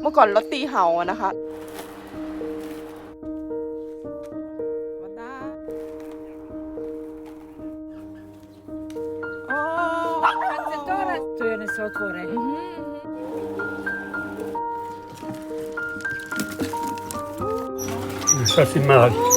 เมื่อก่อนรถตีเห่าอะนะคะอ๋อ Accettore. To je ne se otvore. Sasvim mali.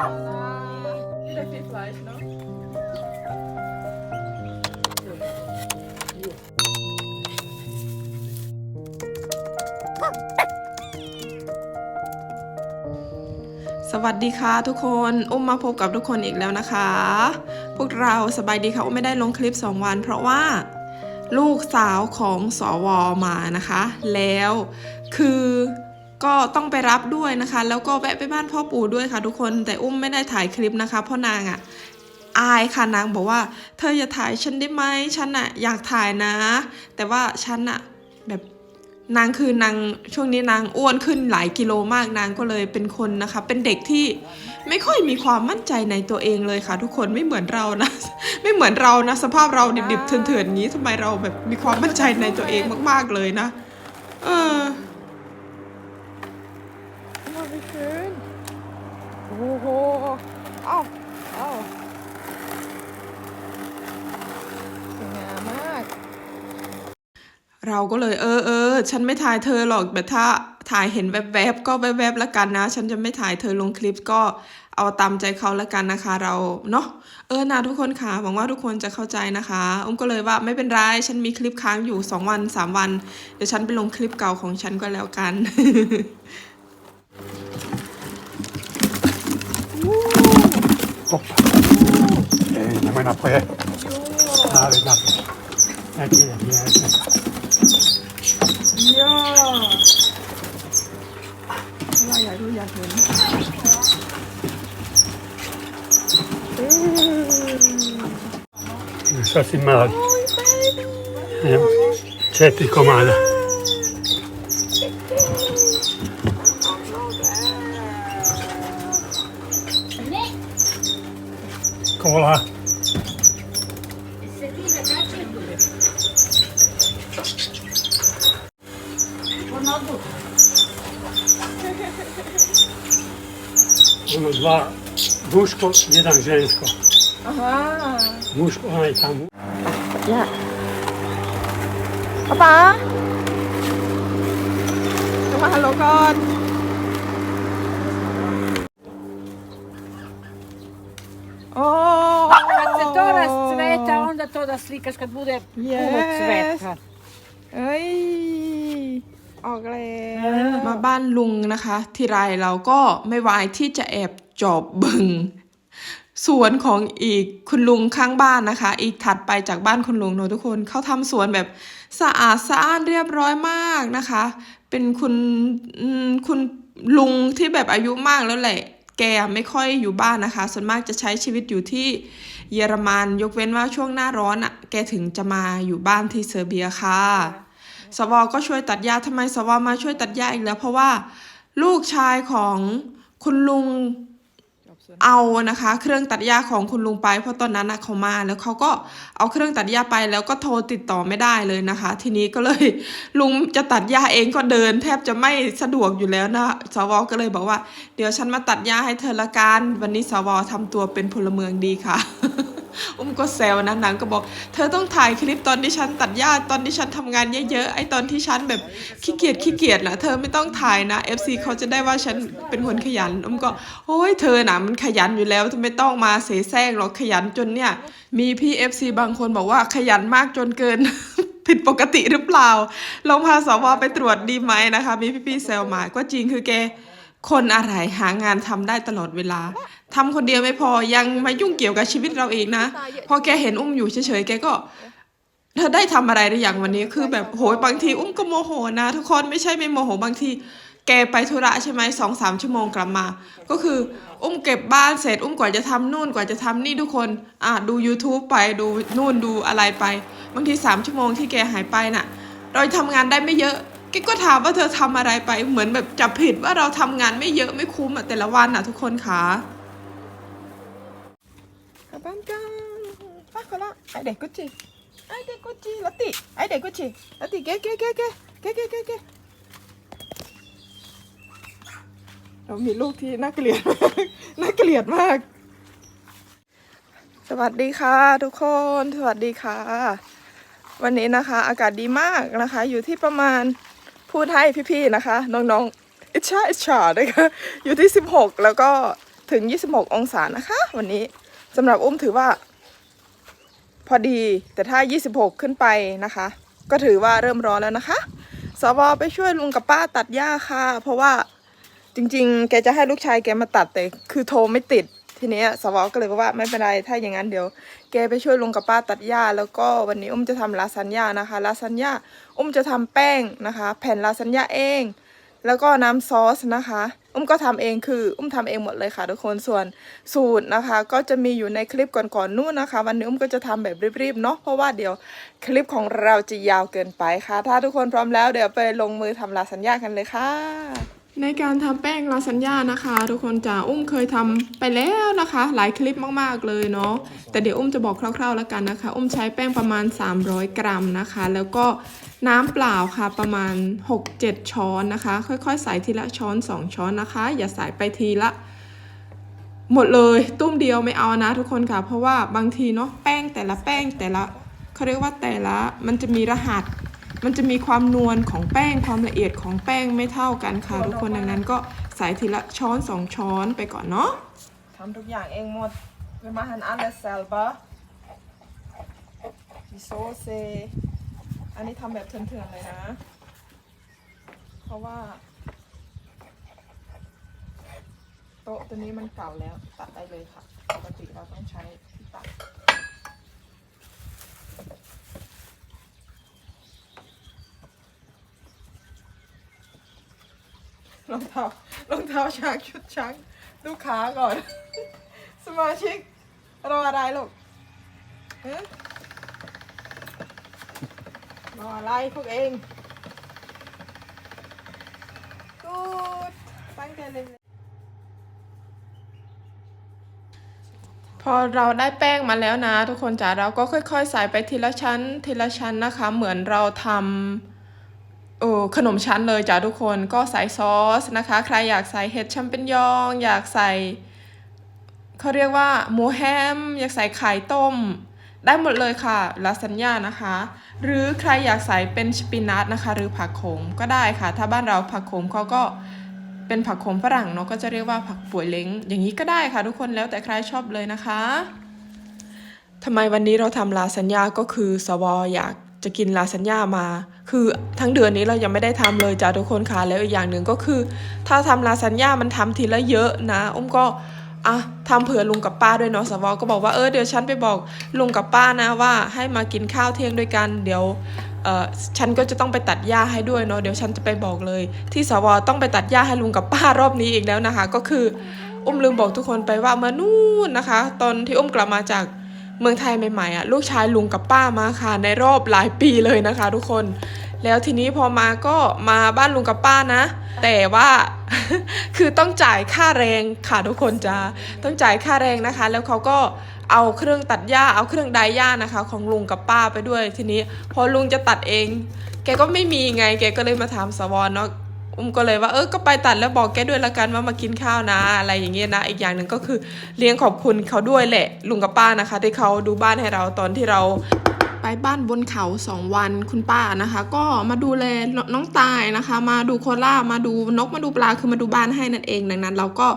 สวัสดีค่ะทุกคนอุ้มมาพบกับทุกคนอีกแล้วนะคะ พวกเราสบายดีค่ะอุ้มไม่ได้ลงคลิป 2 วัน เพราะว่าลูกสาวของสอวอมานะคะ แล้วคือ ก็ต้องไปรับด้วยนะคะ แล้วก็แวะไปบ้านพ่อปู่ด้วยค่ะทุกคนแต่อุ้มไม่ได้ถ่ายคลิปนะคะเพราะนางอะอายค่ะนางบอกว่า เธออย่าถ่ายฉันได้ไหมฉันอะอยากถ่ายนะ แต่ว่าฉันอะแบบนางคือนางช่วงนี้นางอ้วนขึ้นหลายกิโลมากนางก็เลยเป็นคนนะคะ เป็นเด็กที่ไม่ค่อยมีความมั่นใจในตัวเองเลยค่ะ ทุกคนไม่เหมือนเรานะ ไม่เหมือนเรานะ สภาพเราดิบๆเถื่อนๆอย่างนี้ทำไมเราแบบมีความมั่นใจในตัวเองมาก ๆเลยนะ เออ Oh, wie schön. Oh, oh, oh. สวยงามมาก เราก็เลยเออเออฉันไม่ถ่ายเธอหรอกแบบถ้าถ่ายเห็นแวบๆก็แวบๆแล้วกันนะ ฉันจะไม่ถ่ายเธอลงคลิปก็เอาตามใจเขาแล้วกันนะคะ เราเนาะเออนะทุกคนค่ะหวังว่าทุกคนจะเข้าใจนะคะอุ้มก็เลยว่าไม่เป็นไรฉันมีคลิปค้างอยู่ 2 วัน 3 วัน เดี๋ยวฉันไปลงคลิปเก่าของฉันก็แล้วกัน Hoppa. Ei, ne mennä poje. Nää oli näin. Näki ja miehet. ย่อว่าอยากรู้อยากเห็น Sasvim mali. Evo, četiri komada. Kola. Ono dva muško, jedan žensko. อ่าฮะ Muško, onaj tamo. ย่าป๊าป๊าจะมาฮัลโหลก่อน Kad se to rascveta, onda to da slikaš kad bude puno Yes. cveta. เอ้ย ออกแล้วมาบ้านลุงนะคะ ทีไรเราก็ไม่วายที่จะแอบจอบเบิงสวนของอีกคุณลุงข้างบ้านนะคะ อีกถัดไปจากบ้านคุณลุงเนอะทุกคนเขาทำสวนแบบสะอาดสะอ้านเรียบร้อยมากนะคะ เป็นคุณอืมคุณลุงที่แบบอายุมากแล้วแหละ แกไม่ค่อยอยู่บ้านนะคะ ส่วนมากจะใช้ชีวิตอยู่ที่ เยอรมัน ยกเว้นว่าช่วงหน้าร้อนอะ่ะ แกถึงจะมาอยู่บ้านที่เซอร์เบียค่ะสวก็ช่วยตัดหญ้าทำไมสวมาช่วยตัดหญ้าอีกแล้ว เพราะว่าลูกชายของคุณลุง เอานะคะ เครื่องตัดหญ้าของคุณลุงไป เพราะตอนนั้นนะเขามาแล้วเขาก็เอาเครื่องตัดหญ้าไปแล้วก็โทรติดต่อไม่ได้เลยนะคะ ทีนี้ก็เลยลุงจะตัดหญ้าเองก็เดิน แทบจะไม่สะดวกอยู่แล้วนะสวก็เลยบอกว่า เดี๋ยวฉันมาตัดหญ้าให้เธอละกันวันนี้สวทำตัวเป็นพลเมืองดีค่ะ อุ้มก็แซวนะนางก็บอก เธอต้องถ่ายคลิปตอนที่ฉันตัดหญ้าตอนที่ฉันทำงานเยอะๆไอ้ตอนที่ฉันแบบขี้เกียจขี้เกียจนะเธอไม่ต้องถ่ายนะ FC เขาจะได้ว่าฉันเป็นคนขยันอุ้มก็โอ้ยเธอน่ะมันขยันอยู่แล้วเธอไม่ต้องมาเสแสร้งหรอกขยันจนเนี่ย มีพี่ FC บางคนบอกว่าขยันมากจนเกินผิดปกติหรือเปล่า ลองพาสวไปตรวจดีไหมนะคะ มีพี่ๆแซวมาก็จริงคือแกคนอะไรหางานทำได้ตลอดเวลา ทำคนเดียวไม่พอยังมายุ่งเกี่ยวกับชีวิตเราเองนะ พอแกเห็นอุ้มอยู่เฉยๆแกก็เธอได้ทำอะไรหรือยังวันนี้คือแบบโหยบางทีอุ้มก็โมโหนะ ทุกคนไม่ใช่ไม่โมโหบางทีแกไปธุระใช่ไหมสองสามชั่วโมงกลับมา ก็คืออุ้มเก็บบ้านเสร็จอุ้มกว่าจะทำนู่นกว่าจะทำนี่ทุกคนอะดู YouTube ไปดูนู่นดูอะไรไป บางทีสามชั่วโมงที่แกหายไปน่ะ เราทำงานได้ไม่เยอะแกก็ถามว่าเธอทำอะไรไปเหมือนแบบจับผิดว่าเราทำงานไม่เยอะไม่คุ้มอะแต่ละวันอะทุกคนคะ บ้านกันป้าขอละไอเด็กกุจิไอเด็กกุจิลติไอเด็กกุจิลติเก๋เก๋เก๋เก๋เก๋เก๋เก๋เก๋เรามีลูกที่น่าเกลียดมากน่าเกลียดมาก สวัสดีค่ะทุกคนสวัสดีค่ะ วันนี้นะคะ อากาศดีมากนะคะ อยู่ที่ประมาณพูดให้พี่ๆนะคะ น้องๆอิชาอิชานะคะอยู่ที่ 16 แล้วก็ถึง 26 องศานะคะ วันนี้ สำหรับอุ้มถือว่า พอดีแต่ถ้า 26 ขึ้นไปนะคะ ก็ถือว่าเริ่มร้อนแล้วนะคะสวไปช่วยลุงกับป้าตัดหญ้าค่ะ เพราะว่าจริง ๆ แกจะให้ลูกชายแกมาตัดแต่คือโทรไม่ติดทีนี้สวก็เลยบอกว่าไม่เป็นไรถ้าอย่างนั้นเดี๋ยว แกไปช่วยลุงกับป้าตัดหญ้า แล้วก็วันนี้อุ้มจะทำลาซานญ่านะคะลาซานญ่าอุ้มจะทำแป้งนะคะ แผ่นลาซานญ่าเอง แล้วก็น้ำซอสนะคะ อุ้มก็ทำเองคือ อุ้มทำเองหมดเลยค่ะทุกคนส่วนสูตรนะคะ ก็จะมีอยู่ในคลิปก่อนๆนู่นนะคะ วันนี้อุ้มก็จะทำแบบรีบๆเนาะเพราะว่าเดี๋ยวคลิปของเราจะยาวเกินไปค่ะ ถ้าทุกคนพร้อมแล้วเดี๋ยวไปลงมือทำลาซานญากันเลยค่ะ ในการทำแป้งลาซานญ่านะคะ ทุกคนจะอุ้มเคยทำไปแล้วนะคะ หลายคลิปมากๆเลยเนาะแต่เดี๋ยวอุ้มจะบอกคร่าวๆแล้วกันนะคะ อุ้มใช้แป้งประมาณ 300 กรัมนะคะ แล้วก็น้ำเปล่าค่ะประมาณ 6-7 ช้อนนะคะ ค่อยๆ ใส่ทีละช้อน 2 ช้อนนะคะ อย่าใส่ไปทีละ หมดเลยตุ้มเดียวไม่เอานะทุกคนค่ะ เพราะว่าบางทีเนาะแป้งแต่ละแป้งแต่ละเขาเรียกว่าแต่ละมันจะมีรหัส มันจะมีความนวลของแป้งความละเอียดของแป้งไม่เท่ากันค่ะ ทุกคนดังนั้นก็ใส่ทีละช้อนสองช้อนไปก่อนเนาะทำทุกอย่างเองหมด Wir machen alles selber die Soße อันนี้ทำแบบเถื่อนๆเลยนะ เพราะว่า โต๊ะตัวนี้มันเก่าแล้ว ตัดได้เลยค่ะ ปกติเราต้องใช้ที่ตัด รองเท้ารองเท้าช้างชุดช้างดูขาก่อน สมาชิกรออะไรลูกรออะไรพวกเองกูดตั้งใจเลยพอเราได้แป้งมาแล้วนะ ทุกคนจ๋าเราก็ค่อย ๆ ใส่ไปทีละชั้น ทีละชั้นนะคะ เหมือนเราทำ เออขนมชั้นเลยจ้ะทุกคนก็ใส่ซอสนะคะ ใครอยากใส่เห็ดแชมเปญยอง อยากใส่เขาเรียกว่าหมูแฮม อยากใส่ไข่ต้ม ได้หมดเลยค่ะลาซานญ่านะคะ หรือใครอยากใส่เป็นสปินัทนะคะ หรือผักโขมก็ได้ค่ะ ถ้าบ้านเราผักโขมเขาก็เป็นผักโขมฝรั่งเนาะก็จะเรียกว่าผักป่วยเล้ง อย่างนี้ก็ได้ค่ะ ทุกคนแล้วแต่ใครชอบเลยนะคะทำไมวันนี้เราทำลาซานญ่าก็คือสวอยาก จะกินลาซานญ่ามา คือทั้งเดือนนี้เรายังไม่ได้ทำเลยจ้ะทุกคนค่ะแล้วอีกอย่างหนึ่งก็คือ ถ้าทำลาซานญ่ามันทำทีละเยอะนะอุ้มก็อะทำเผื่อลุงกับป้าด้วยเนาะสวก็บอกว่าเออเดี๋ยวฉันไปบอกลุงกับป้านะว่าให้มากินข้าวเที่ยงด้วยกัน เดี๋ยวเออฉันก็จะต้องไปตัดหญ้าให้ด้วยเนาะเดี๋ยวฉันจะไปบอกเลย ที่สวต้องไปตัดหญ้าให้ลุงกับป้ารอบนี้อีกแล้วนะคะ ก็คืออุ้มลืมบอกทุกคนไปว่าเมื่อนู่นนะคะ ตอนที่อุ้มกลับมาจาก เมืองไทยใหม่ๆอะลูกชายลุงกับป้ามาค่ะในรอบหลายปีเลยนะคะ ทุกคน แล้วทีนี้พอมาก็มาบ้านลุงกับป้านะ แต่ว่าคือต้องจ่ายค่าแรงค่ะทุกคนจะต้องจ่ายค่าแรงนะคะ แล้วเขาก็เอาเครื่องตัดหญ้าเอาเครื่องไดหญ้านะคะ ของลุงกับป้าไปด้วยทีนี้ พอลุงจะตัดเอง แกก็ไม่มีไงแกก็เลยมาถามสวอนเนาะ อุ้มก็เลยว่าเออก็ไปตัดแล้วบอกแกด้วยละกันว่ามากินข้าวนะ อะไรอย่างเงี้ยนะ อีกอย่างหนึ่งก็คือเลี้ยงขอบคุณเขาด้วยแหละ ลุงกับป้านะคะ ที่เขาดูบ้านให้เราตอนที่เราไปบ้านบนเขาสองวันคุณป้านะคะ ก็มาดูแลน้องตายนะคะ มาดูโคล่ามาดูนกมาดูปลาคือมาดูบ้านให้นั่นเองดังนั้น เราก็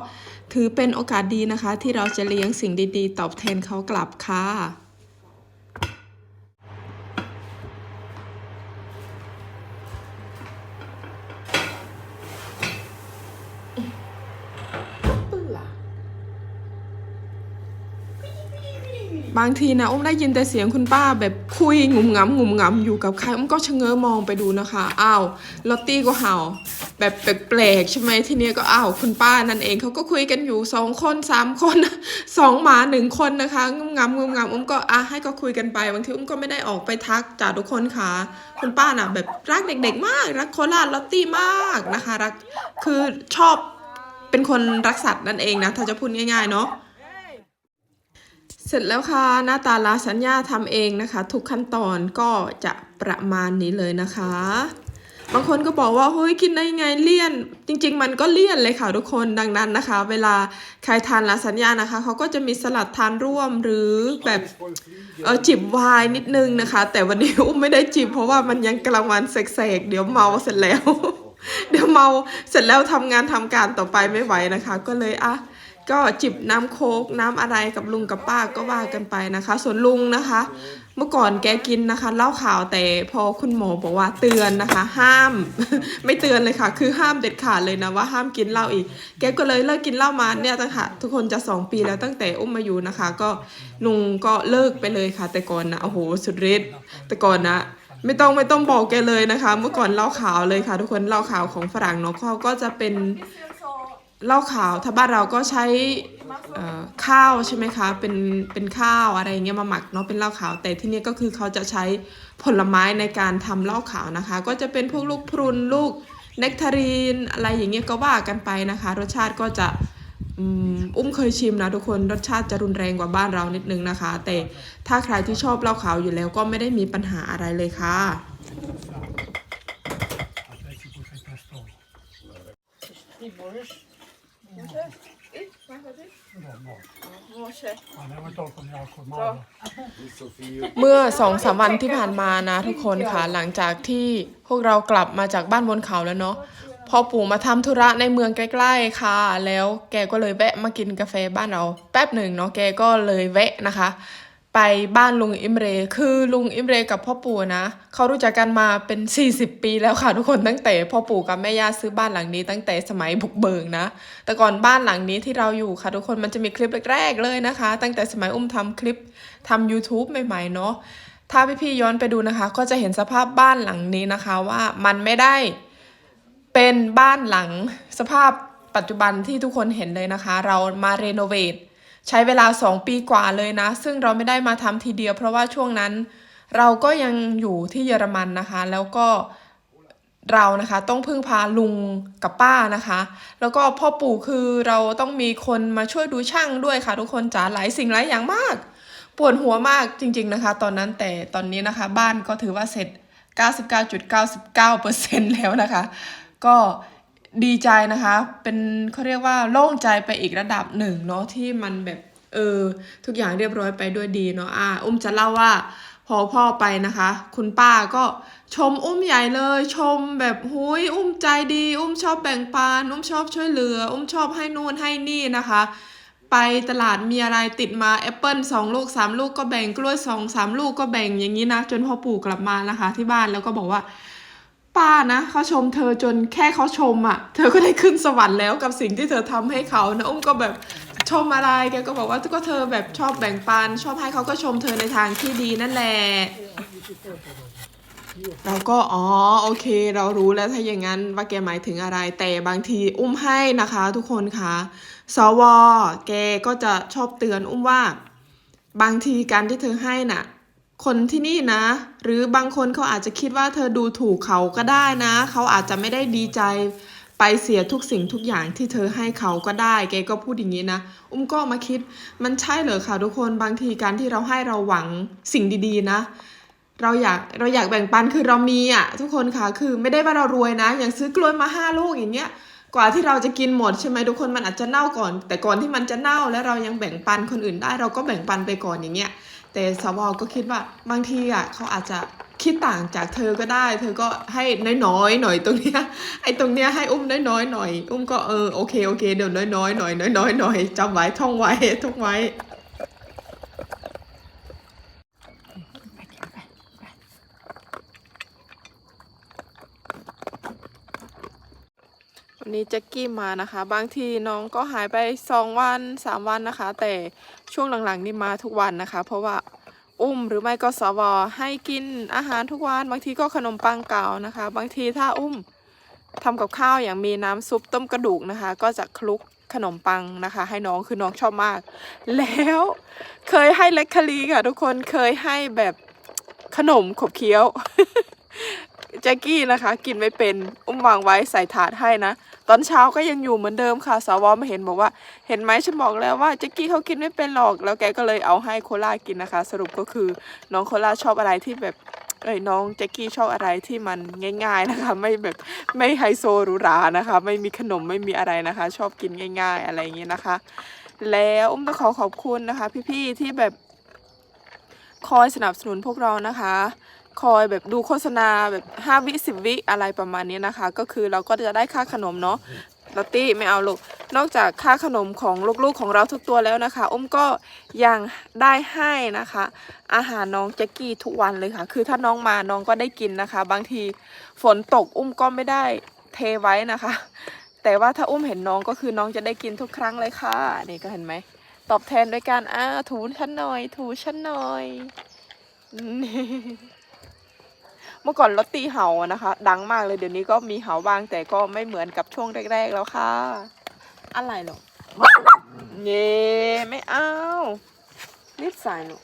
ถือเป็นโอกาสดีนะคะ ที่เราจะเลี้ยงสิ่งดี ๆ ตอบแทนเขากลับค่ะ บางทีนะอุ้มได้ยินแต่เสียงคุณป้าแบบคุยงุมงำงุมงำอยู่กับใครอุ้มก็ชะเง้อมองไปดูนะคะอ้าวลอตตี้ก็เห่า แบบแปลกๆใช่ไหมทีนี้ก็อ้าวคุณป้านั่นเองเขาก็คุยกันอยู่สองคนสามคนสองหมาหนึ่งคนนะคะงุมงำงุมงำอุ้มก็อะให้ก็คุยกันไปบางทีอุ้มก็ไม่ได้ออกไปทักจากทุกคนค่ะ คุณป้าน่ะแบบรักเด็ก ๆ มาก รักโคราชลอตตี้มากนะคะรักคือชอบเป็นคนรักสัตว์นั่นเองนะถ้าจะพูดง่ายๆเนาะ เสร็จแล้วค่ะหน้าตาลาสัญญาทำเองนะคะ ทุกขั้นตอนก็จะประมาณนี้เลยนะคะ บางคนก็บอกว่าเฮ้ยกินได้ยังไงเลี่ยน จริง ๆ มันก็เลี่ยนเลยค่ะทุกคนดังนั้นนะคะ เวลาใครทานลาสัญญานะคะเขาก็จะมีสลัดทานร่วมหรือแบบเออจิบไวน์นิดนึงนะคะ แต่วันนี้อุ้มไม่ได้จิบเพราะว่ามันยังกลางวันเสกๆ เดี๋ยวเมาเสร็จแล้ว เดี๋ยวเมาเสร็จแล้วทำงานทำการต่อไปไม่ไหวนะคะ ก็เลยอะ ก็จิบน้ำโค้กน้ำอะไรกับลุงกับป้าก็ว่ากันไปนะคะ ส่วนลุงนะคะ เมื่อก่อนแกกินนะคะเหล้าขาวแต่พอคุณหมอบอกว่าเตือนนะคะ ห้าม ไม่เตือนเลยค่ะ คือห้ามเด็ดขาดเลยนะว่าห้ามกินเหล้าอีก แกก็เลยเลิกกินเหล้ามาเนี่ยตั้งค่ะทุกคนจะสองปีแล้วตั้งแต่อุ้มมาอยู่นะคะ ก็ลุงก็เลิกไปเลยค่ะ แต่ก่อนนะโอ้โหสุดฤทธิ์แต่ก่อนนะไม่ต้องไม่ต้องบอกแกเลยนะคะ เมื่อก่อนเหล้าขาวเลยค่ะ ทุกคนเหล้าขาวของฝรั่งเนาะเขาก็จะเป็น เหล้าขาวถ้าบ้านเราก็ใช้ข้าวใช่ไหมคะเป็นเป็นข้าวอะไรเงี้ยมาหมักเนาะเป็นเหล้าขาว แต่ที่นี่ก็คือเขาจะใช้ผลไม้ในการทำเหล้าขาวนะคะ ก็จะเป็นพวกลูกพรุนลูกเนกทารีนอะไรอย่างเงี้ยก็ว่ากันไปนะคะ รสชาติก็จะอุ้มเคยชิมนะทุกคนรสชาติจะรุนแรงกว่าบ้านเรานิดนึงนะคะ แต่ถ้าใครที่ชอบเหล้าขาวอยู่แล้วก็ไม่ได้มีปัญหาอะไรเลยค่ะ A nemoj toliko jako malo. เมื่อสองสามวันที่ผ่านมานะทุกคนค่ะหลังจากที่พวกเรากลับมาจากบ้านบนเขาแล้วเนาะพอปู่มาทำธุระในเมืองใกล้ๆค่ะ แล้วแกก็เลยแวะมากินกาแฟบ้านเราแป๊บหนึ่งเนาะแกก็เลยแวะนะคะ ไปบ้านลุงอิมเร คือลุงอิมเรกับพ่อปู่นะเขารู้จักกันมาเป็น 40 ปีแล้วค่ะทุกคนตั้งแต่พ่อปู่กับแม่ย่าซื้อบ้านหลังนี้ตั้งแต่สมัยบุกเบิกนะ แต่ก่อนบ้านหลังนี้ที่เราอยู่ค่ะทุกคนมันจะมีคลิปแรกๆเลยนะคะ ตั้งแต่สมัยอุ้มทำคลิปทำ YouTube ใหม่ๆเนาะถ้าพี่ๆย้อนไปดูนะคะ ก็จะเห็นสภาพบ้านหลังนี้นะคะว่ามันไม่ได้เป็นบ้านหลังสภาพปัจจุบันที่ทุกคนเห็นเลยนะคะ เรามารีโนเวท ใช้เวลา 2 ปีกว่าเลยนะ ซึ่งเราไม่ได้มาทำทีเดียว เพราะว่าช่วงนั้นเราก็ยังอยู่ที่เยอรมันนะคะ แล้วก็เรานะคะต้องพึ่งพาลุงกับป้านะคะ แล้วก็พ่อปู่คือเราต้องมีคนมาช่วยดูช่างด้วยค่ะ ทุกคนจ๋าหลายสิ่งหลายอย่างมากปวดหัวมากจริง ๆนะคะ ตอนนั้นแต่ตอนนี้นะคะบ้านก็ถือว่าเสร็จ 99.99%แล้วนะคะ ก็ ดีใจนะคะ เป็นเขาเรียกว่าโล่งใจไปอีกระดับหนึ่งเนาะที่มันแบบเออทุกอย่างเรียบร้อยไปด้วยดีเนาะอะอุ้มจะเล่าว่าพอพ่อไปนะคะ คุณป้าก็ชมอุ้มใหญ่เลย ชมแบบหุยอุ้มใจดี อุ้มชอบแบ่งปันอุ้มชอบช่วยเหลือ อุ้มชอบให้นู่นให้นี่นะคะ ไปตลาดมีอะไรติดมาแอปเปิลสองลูกสามลูกก็แบ่งกล้วยสองสามลูกก็แบ่งอย่างนี้นะ จนพ่อปู่กลับมานะคะ ที่บ้านแล้วก็บอกว่า ป้านะเขาชมเธอจนแค่เขาชมอะ่ะ เธอก็ได้ขึ้นสวรรค์แล้วกับสิ่งที่เธอทำให้เขานะอุ้มก็แบบชมอะไรแกก็บอกว่าก็เธอแบบชอบแบ่งปัน ชอบให้เขาก็ชมเธอในทางที่ดีนั่นแหละเราก็อ๋อโอเค เรารู้แล้วถ้าอย่างนั้นว่าแกหมายถึงอะไร แต่บางทีอุ้มให้นะคะ ทุกคนคะสว แกก็จะชอบเตือนอุ้มว่า บางทีการที่เธอให้น่ะ คนที่นี่นะ หรือบางคนเขาอาจจะคิดว่าเธอดูถูกเขาก็ได้นะ เขาอาจจะไม่ได้ดีใจไปเสียทุกสิ่งทุกอย่างที่เธอให้เขาก็ได้แกก็พูดอย่างนี้นะ อุ้มก็มาคิด มันใช่เหรอคะทุกคนบางทีการที่เราให้เราหวังสิ่งดีๆนะ เราอยากเราอยากแบ่งปันคือเรามีอะทุกคนค่ะคือไม่ได้ว่าเรารวยนะ อย่างซื้อกล้วยมาห้าลูกอย่างเงี้ยกว่าที่เราจะกินหมดใช่ไหมทุกคนมันอาจจะเน่าก่อน แต่ก่อนที่มันจะเน่าแล้วเรายังแบ่งปันคนอื่นได้ เราก็แบ่งปันไปก่อนอย่างเงี้ย แต่สวก็คิดว่าบางทีอะเขาอาจจะคิดต่างจากเธอก็ได้ เธอก็ให้น้อยๆหน่อยตรงเนี้ยไอ้ตรงเนี้ยให้อุ้มน้อยๆหน่อย อุ้มก็เออโอเคโอเคเดี๋ยวน้อยๆหน่อยน้อยๆหน่อยจำไว้ท่องไว้ท่องไว้ วันนี้แจ็กกี้มานะคะ บางทีน้องก็หายไปสองวันสามวันนะคะ แต่ช่วงหลังๆนี่มาทุกวันนะคะ เพราะว่าอุ้มหรือไม่ก็สวให้กินอาหารทุกวัน บางทีก็ขนมปังเก่านะคะ บางทีถ้าอุ้มทำกับข้าวอย่างมีน้ำซุปต้มกระดูกนะคะ ก็จะคลุกขนมปังนะคะ ให้น้องคือน้องชอบมาก แล้วเคยให้เล็กคลีค่ะ ทุกคนเคยให้แบบขนมขบเคี้ยวแจ็กกี้นะคะ กินไม่เป็นอุ้มวางไว้ใส่ถาดให้นะ ตอนเช้าก็ยังอยู่เหมือนเดิมค่ะสาวมาเห็นบอกว่า เห็นไหมฉันบอกแล้วว่าแจ็กกี้เขากินไม่เป็นหรอกแล้วแกก็เลยเอาให้โคลากินนะคะ สรุปก็คือน้องโคลาชอบอะไรที่แบบเอ้ยน้องแจ็กกี้ชอบอะไรที่มันง่าย ๆนะคะ ไม่แบบไม่ไฮโซหรูหรานะคะ ไม่มีขนมไม่มีอะไรนะคะ ชอบกินง่าย ๆ อะไรอย่างเงี้ยนะคะ แล้วอุ้มต้องขอขอบคุณนะคะ พี่ๆที่แบบคอยสนับสนุนพวกเรานะคะ คอยแบบดูโฆษณาแบบห้าวิสิบวิอะไรประมาณนี้นะคะ ก็คือเราก็จะได้ค่าขนมเนาะลอตตี้ไม่เอาลูก นอกจากค่าขนมของลูกๆของเราทุกตัวแล้วนะคะ อุ้มก็ยังได้ให้นะคะ อาหารน้องแจ็กกี้ทุกวันเลยค่ะ คือถ้าน้องมาน้องก็ได้กินนะคะ บางทีฝนตกอุ้มก็ไม่ได้เทไว้นะคะ แต่ว่าถ้าอุ้มเห็นน้องก็คือน้องจะได้กินทุกครั้งเลยค่ะ นี่ก็เห็นไหม ตอบแทนด้วยการอ่าถูฉันหน่อย ถูฉันหน่อยนี่ เมื่อก่อนลอตตี้เห่านะคะ ดังมากเลยเดี๋ยวนี้ก็มีเห่าบ้างแต่ก็ไม่เหมือนกับช่วงแรก ๆ แล้วค่ะ อะไรหรอเย่ไม่เอารีบใส่หนู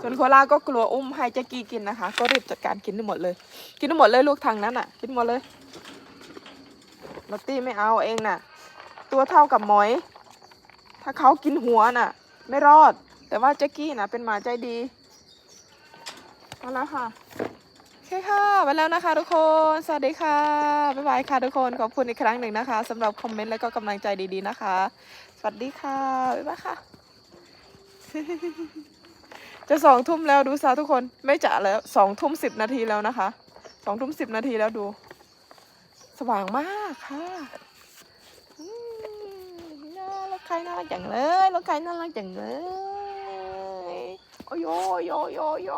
ส่วนโคลาก็กลัวอุ้มให้แจ็กกี้กินนะคะ ก็รีบจัดการกินทั้งหมดเลย กินทั้งหมดเลยลูกทางนั้นอะ กินหมดเลยลอตตี้ไม่เอาเองน่ะ ตัวเท่ากับหมอย ถ้าเขากินหัวน่ะ ไม่รอด แต่ว่าแจ็กกี้นะเป็นหมาใจดีเอาแล้วค่ะโอเคค่ะไปแล้วนะคะทุกคน สวัสดีค่ะ บ๊ายบายค่ะทุกคน ขอบคุณอีกครั้งหนึ่งนะคะสำหรับคอมเมนต์และก็กำลังใจดีๆนะคะ สวัสดีค่ะ บ๊ายบายค่ะ จะสองทุ่มแล้วดูซะทุกคน ไม่จะแล้วสองทุ่มสิบนาทีแล้วนะคะสองทุ่มสิบนาทีแล้วดู สว่างมากค่ะน่ารถใครน่ารักจังเลยรถใครน่ารักจังเลย โอ้ยโยโยโยโย